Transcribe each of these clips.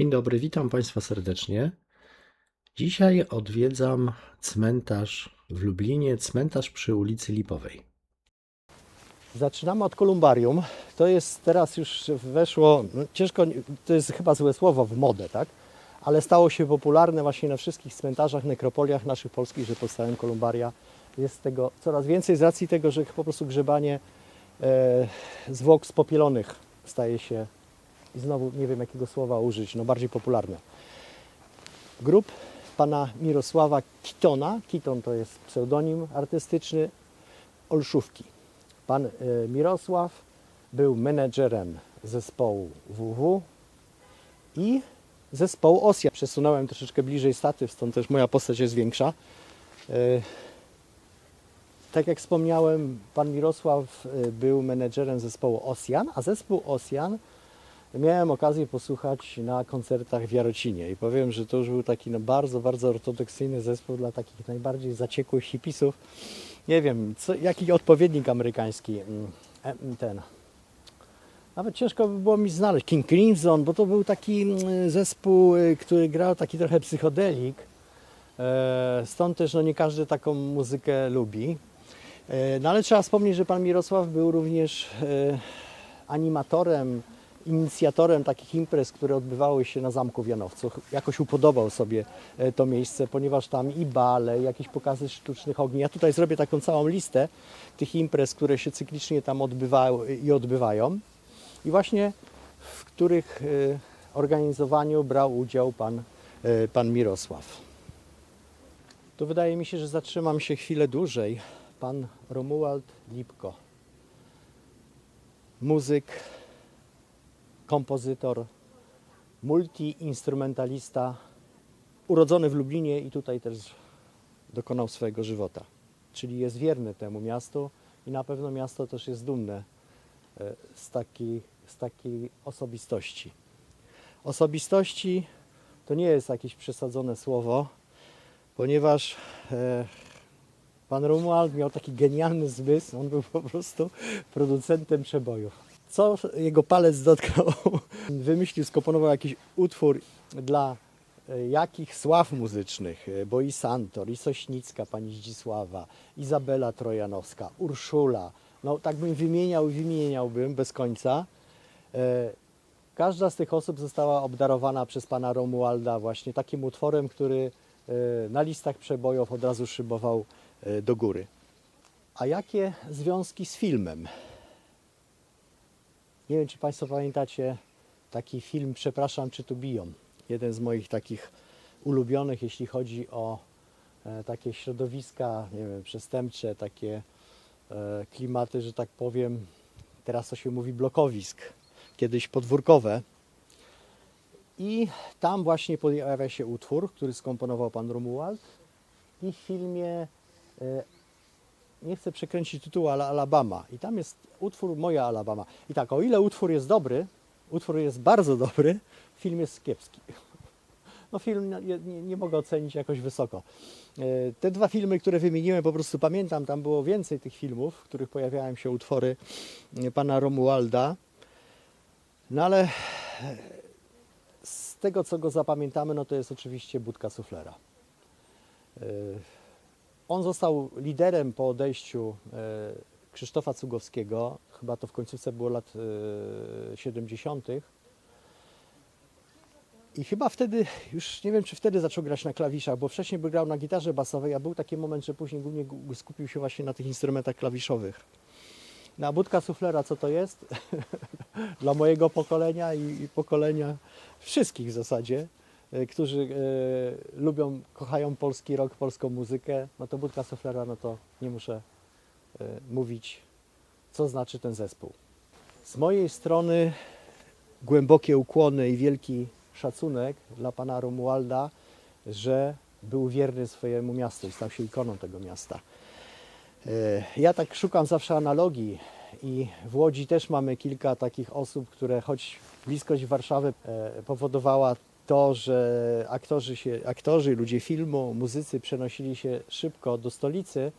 Dzień dobry, witam Państwa serdecznie. Dzisiaj odwiedzam cmentarz w Lublinie, cmentarz przy ulicy Lipowej. Zaczynamy od kolumbarium. To jest teraz już weszło, no ciężko, to jest chyba złe słowo, w modę, tak? Ale stało się popularne właśnie na wszystkich cmentarzach, nekropoliach naszych polskich, że powstają kolumbaria. Jest tego coraz więcej z racji tego, że po prostu grzebanie e, zwłok spopielonych staje się, i znowu nie wiem jakiego słowa użyć, no bardziej popularne. Grup pana Mirosława Kitona, Kiton to jest pseudonim artystyczny, Olszówki. Pan e, Mirosław był menedżerem zespołu WW i zespołu OSIA. Przesunąłem troszeczkę bliżej statyw, stąd też moja postać jest większa. E, Tak jak wspomniałem, pan Mirosław e, był menedżerem zespołu OSIAN, a zespół OSIAN miałem okazję posłuchać na koncertach w Jarocinie i powiem, że to już był taki no, bardzo, bardzo ortodoksyjny zespół dla takich najbardziej zaciekłych hipisów. Nie wiem, co, jaki odpowiednik amerykański mm, em, ten. Nawet ciężko by było mi znaleźć. King Crimson, bo to był taki mm, zespół, y, który grał taki trochę psychodelik. E, Stąd też no, nie każdy taką muzykę lubi. E, No ale trzeba wspomnieć, że pan Mirosław był również e, animatorem, inicjatorem takich imprez, które odbywały się na Zamku w Janowcu. Jakoś upodobał sobie e, to miejsce, ponieważ tam i bale, jakieś pokazy sztucznych ogni. Ja tutaj zrobię taką całą listę tych imprez, które się cyklicznie tam odbywały i odbywają. I właśnie w których e, organizowaniu brał udział pan, e, pan Mirosław. To wydaje mi się, że zatrzymam się chwilę dłużej. Pan Romuald Lipko. Muzyk, kompozytor, multiinstrumentalista, urodzony w Lublinie i tutaj też dokonał swojego żywota. Czyli jest wierny temu miastu i na pewno miasto też jest dumne e, z takiej, z takiej osobistości. Osobistości to nie jest jakieś przesadzone słowo, ponieważ e, pan Romuald miał taki genialny zmysł, on był po prostu producentem przebojów. Co jego palec dotknął, wymyślił, skomponował jakiś utwór dla e, jakich sław muzycznych, e, bo i Santor, i Sośnicka, pani Zdzisława, Izabela Trojanowska, Urszula, no tak bym wymieniał i wymieniałbym bez końca. E, Każda z tych osób została obdarowana przez pana Romualda właśnie takim utworem, który na listach przebojów od razu szybował do góry. A jakie związki z filmem? Nie wiem, czy Państwo pamiętacie taki film Przepraszam, czy tu biją. Jeden z moich takich ulubionych, jeśli chodzi o e, takie środowiska, nie wiem, przestępcze, takie e, klimaty, że tak powiem, teraz to się mówi blokowisk, kiedyś podwórkowe. I tam właśnie pojawia się utwór, który skomponował pan Romuald. I w filmie, e, nie chcę przekręcić tytułu, ale Alabama. I tam jest utwór Moja Alabama. I tak, o ile utwór jest dobry, utwór jest bardzo dobry, film jest kiepski. No film nie, nie, mogę ocenić jakoś wysoko. E, Te dwa filmy, które wymieniłem, po prostu pamiętam, tam było więcej tych filmów, w których pojawiają się utwory e, pana Romualda. No ale z tego, co go zapamiętamy, no to jest oczywiście Budka Suflera. E, On został liderem po odejściu e, Krzysztofa Cugowskiego, chyba to w końcówce było lat e, 70. I chyba wtedy, już nie wiem czy wtedy zaczął grać na klawiszach, bo wcześniej by grał na gitarze basowej, a był taki moment, że później głównie skupił się właśnie na tych instrumentach klawiszowych. Na budka suflera co to jest? Dla mojego pokolenia i, i pokolenia wszystkich w zasadzie, e, którzy e, lubią, kochają polski rock, polską muzykę, no to budka suflera, no to nie muszę e, mówić, co znaczy ten zespół. Z mojej strony głębokie ukłony i wielki szacunek dla pana Romualda, że był wierny swojemu miastu i stał się ikoną tego miasta. E, Ja tak szukam zawsze analogii i w Łodzi też mamy kilka takich osób, które choć bliskość Warszawy e, powodowała to, że aktorzy, się, aktorzy, ludzie filmu, muzycy przenosili się szybko do stolicy,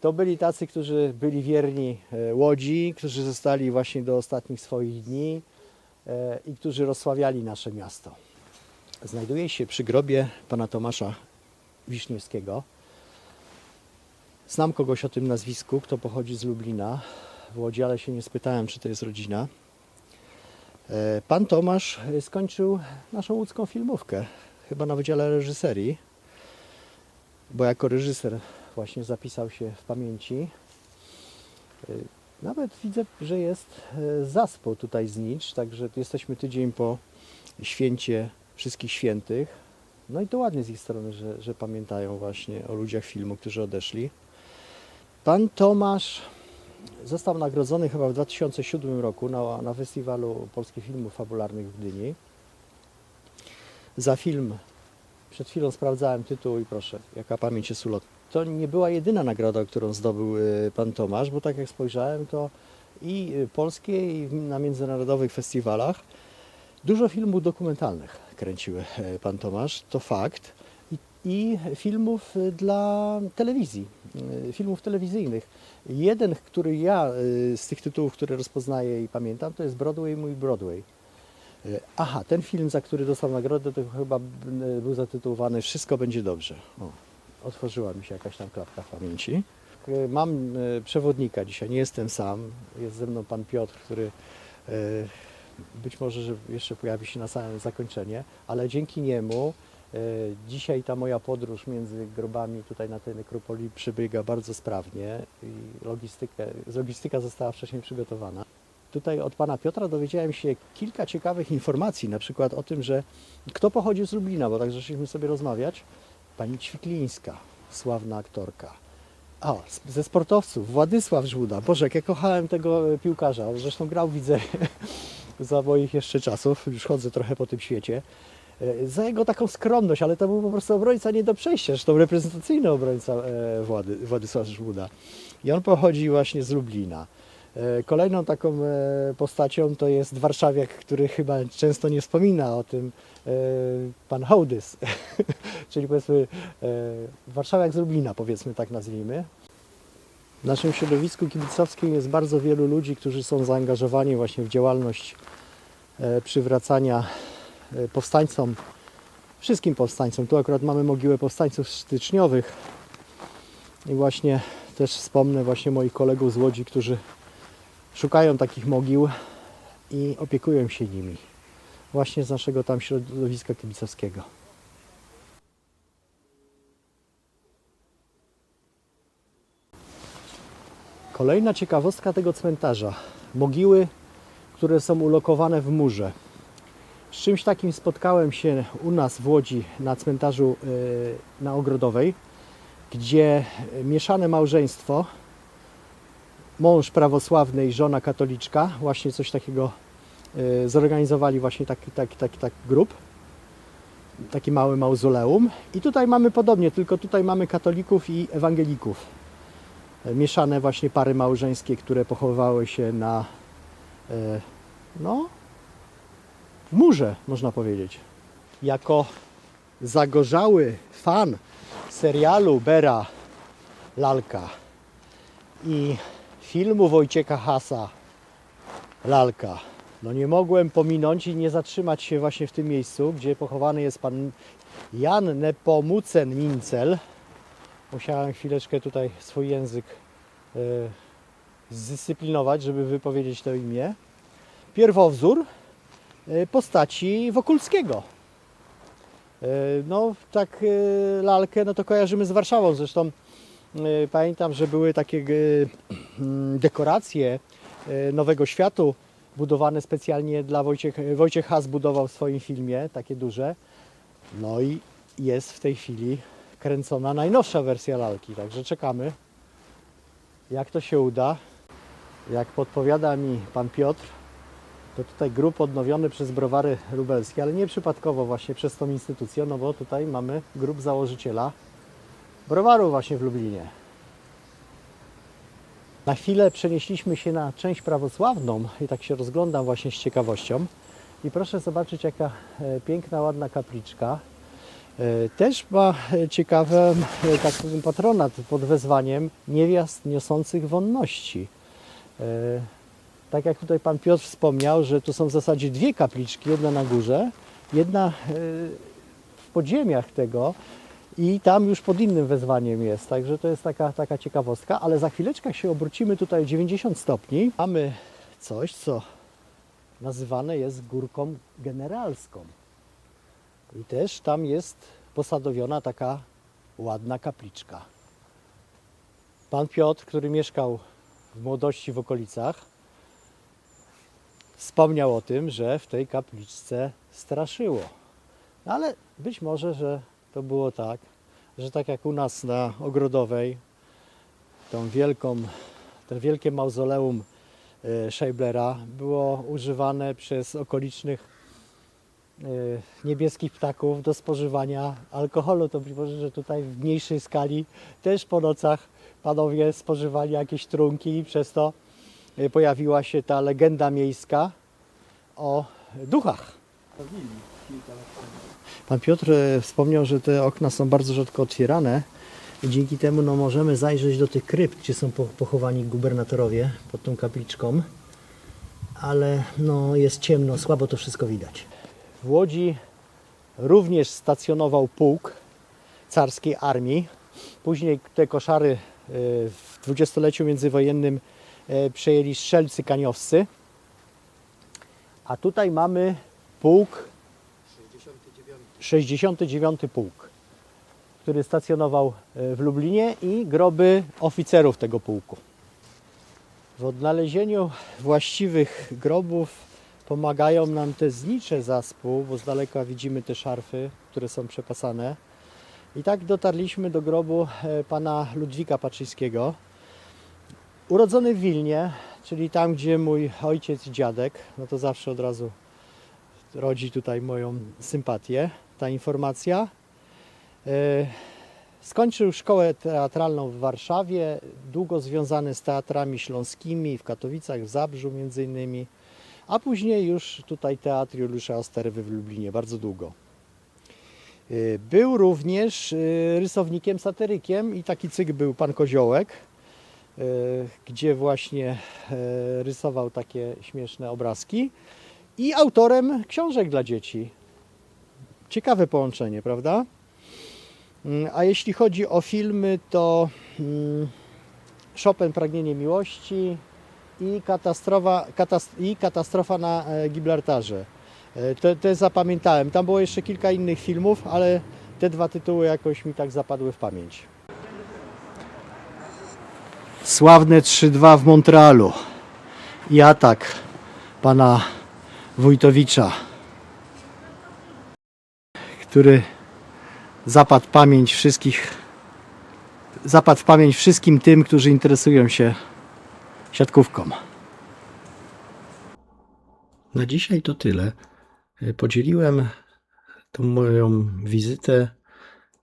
to byli tacy, którzy byli wierni e, Łodzi, którzy zostali właśnie do ostatnich swoich dni e, i którzy rozsławiali nasze miasto. znajduje się przy grobie pana Tomasza Wiszniewskiego. Znam kogoś o tym nazwisku, kto pochodzi z Lublina w Łodzi, ale się nie spytałem, czy to jest rodzina. E, Pan Tomasz e, skończył naszą łódzką filmówkę, chyba na Wydziale Reżyserii, bo jako reżyser właśnie zapisał się w pamięci. E, Nawet widzę, że jest zaspo tutaj znicz, także jesteśmy tydzień po święcie wszystkich świętych. No i to ładnie z ich strony, że, że pamiętają właśnie o ludziach filmu, którzy odeszli. Pan Tomasz został nagrodzony chyba w 2007 roku na, na Festiwalu Polskich Filmów Fabularnych w Gdyni za film. Przed chwilą sprawdzałem tytuł i proszę, jaka pamięć jest ulotna. To nie była jedyna nagroda, którą zdobył y, pan Tomasz, bo tak jak spojrzałem, to i polskie, i na międzynarodowych festiwalach dużo filmów dokumentalnych kręcił y, pan Tomasz, to fakt. I, filmów dla telewizji, y, filmów telewizyjnych. Jeden, który ja y, z tych tytułów, które rozpoznaję i pamiętam, to jest Broadway, mój Broadway. Y, Aha, ten film, za który dostał nagrodę, to chyba był zatytułowany Wszystko będzie dobrze. O, otworzyła mi się jakaś tam klapka w pamięci. Mam przewodnika dzisiaj, nie jestem sam. Jest ze mną pan Piotr, który być może, że jeszcze pojawi się na samym zakończenie, ale dzięki niemu dzisiaj ta moja podróż między grobami tutaj na tej nekropolii przebiega bardzo sprawnie i logistykę, logistyka została wcześniej przygotowana. Tutaj od pana Piotra dowiedziałem się kilka ciekawych informacji, na przykład o tym, że kto pochodził z Lublina, bo tak zaczęliśmy sobie rozmawiać. Pani Ćwiklińska, sławna aktorka. A, ze sportowców, Władysław Żłuda. Boże, jak ja kochałem tego e, piłkarza. Zresztą grał, widzę, za moich jeszcze czasów. Już chodzę trochę po tym świecie. E, Za jego taką skromność, ale to był po prostu obrońca nie do przejścia. Zresztą reprezentacyjny obrońca e, Włady, Władysław Żłuda. I on pochodzi właśnie z Lublina. E, Kolejną taką postacią to jest warszawiak, który chyba często nie wspomina o tym, pan Hołdys, czyli powiedzmy warszawiak z Lublina, powiedzmy tak nazwijmy. W naszym środowisku kibicowskim jest bardzo wielu ludzi, którzy są zaangażowani właśnie w działalność przywracania powstańcom, wszystkim powstańcom. Tu akurat mamy mogiłę powstańców styczniowych i właśnie też wspomnę właśnie moich kolegów z Łodzi, którzy szukają takich mogił i opiekują się nimi. Właśnie z naszego tam środowiska kibicowskiego. Kolejna ciekawostka tego cmentarza. Mogiły, które są ulokowane w murze. Z czymś takim spotkałem się u nas w Łodzi na cmentarzu yy, na Ogrodowej, gdzie mieszane małżeństwo mąż prawosławny i żona katoliczka, właśnie coś takiego y, zorganizowali właśnie taki, taki, taki, taki grup, taki mały mauzoleum. I tutaj mamy podobnie, tylko tutaj mamy katolików i ewangelików. Y, Mieszane właśnie pary małżeńskie, które pochowały się na y, no murze, można powiedzieć. Jako zagorzały fan serialu Bera Lalka i filmu Wojciecha Hasa Lalka. No nie mogłem pominąć i nie zatrzymać się właśnie w tym miejscu, gdzie pochowany jest pan Jan Nepomucen Mincel. Musiałem chwileczkę tutaj swój język e, zdyscyplinować, żeby wypowiedzieć to imię. Pierwowzór postaci Wokulskiego. E, No, tak e, lalkę no to kojarzymy z Warszawą. Zresztą e, pamiętam, że były takie e, mm, dekoracje e, Nowego Światu budowane specjalnie dla Wojciech, Wojciech Has budował w swoim filmie, takie duże. No i jest w tej chwili kręcona najnowsza wersja lalki, także czekamy jak to się uda. Jak podpowiada mi pan Piotr, to tutaj grup odnowiony przez browary lubelskie, ale nie przypadkowo właśnie przez tą instytucję, no bo tutaj mamy grup założyciela browaru właśnie w Lublinie. Na chwilę przenieśliśmy się na część prawosławną i tak się rozglądam właśnie z ciekawością. I proszę zobaczyć, jaka e, piękna, ładna kapliczka. E, Też ma e, ciekawy taki patronat pod wezwaniem niewiast niosących wonności. Tak jak tutaj pan Piotr wspomniał, że tu są w zasadzie dwie kapliczki, jedna na górze, jedna e, w podziemiach tego i tam już pod innym wezwaniem jest. Także to jest taka, taka ciekawostka, ale za chwileczkę się obrócimy tutaj o 90 stopni. Mamy coś, co nazywane jest górką generalską. I też tam jest posadowiona taka ładna kapliczka. Pan Piotr, który mieszkał w młodości w okolicach, wspomniał o tym, że w tej kapliczce straszyło. No Ale być może, że to było tak, że tak jak u nas na Ogrodowej, tą wielką, to wielkie mauzoleum e, Scheiblera było używane przez okolicznych e, niebieskich ptaków do spożywania alkoholu. To być może, że tutaj w mniejszej skali też po nocach panowie spożywali jakieś trunki i przez to pojawiła się ta legenda miejska o duchach. Pan Piotr e, wspomniał, że te okna są bardzo rzadko otwierane dzięki temu no, możemy zajrzeć do tych krypt, gdzie są po- pochowani gubernatorowie pod tą kapliczką, ale no, jest ciemno, słabo to wszystko widać. W Łodzi również stacjonował pułk carskiej armii. Później te koszary e, w dwudziestoleciu międzywojennym e, przejęli strzelcy kaniowscy. A tutaj mamy pułk 69 pułk, który stacjonował e, w Lublinie i groby oficerów tego pułku. W odnalezieniu właściwych grobów pomagają nam te znicze zaspół, bo z daleka widzimy te szarfy, które są przepasane. I tak dotarliśmy do grobu e, pana Ludwika Paczyńskiego. Urodzony w Wilnie, czyli tam, gdzie mój ojciec i dziadek, no to zawsze od razu rodzi tutaj moją sympatię ta informacja. E, Skończył szkołę teatralną w Warszawie, długo związany z teatrami śląskimi w Katowicach, w Zabrzu między innymi, a później już tutaj Teatr Juliusza Osterwy w Lublinie, bardzo długo. E, Był również e, rysownikiem, satyrykiem i taki cykl był Pan Koziołek, gdzie właśnie e, rysował takie śmieszne obrazki i autorem książek dla dzieci. Ciekawe połączenie, prawda? Mm, A jeśli chodzi o filmy, to mm, Chopin Pragnienie Miłości i katastrofa, katas, i katastrofa na e, Gibraltarze. E, Te, te zapamiętałem. Tam było jeszcze kilka innych filmów, ale te dwa tytuły jakoś mi tak zapadły w pamięć. Sławne 3-2 w Montrealu i atak pana Wójtowicza, który zapadł pamięć wszystkich, zapadł pamięć wszystkim tym, którzy interesują się siatkówką. Na dzisiaj to tyle. Podzieliłem tą moją wizytę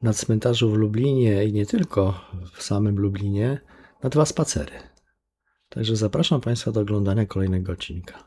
na cmentarzu w Lublinie i nie tylko w samym Lublinie na dwa spacery. Także zapraszam Państwa do oglądania kolejnego odcinka.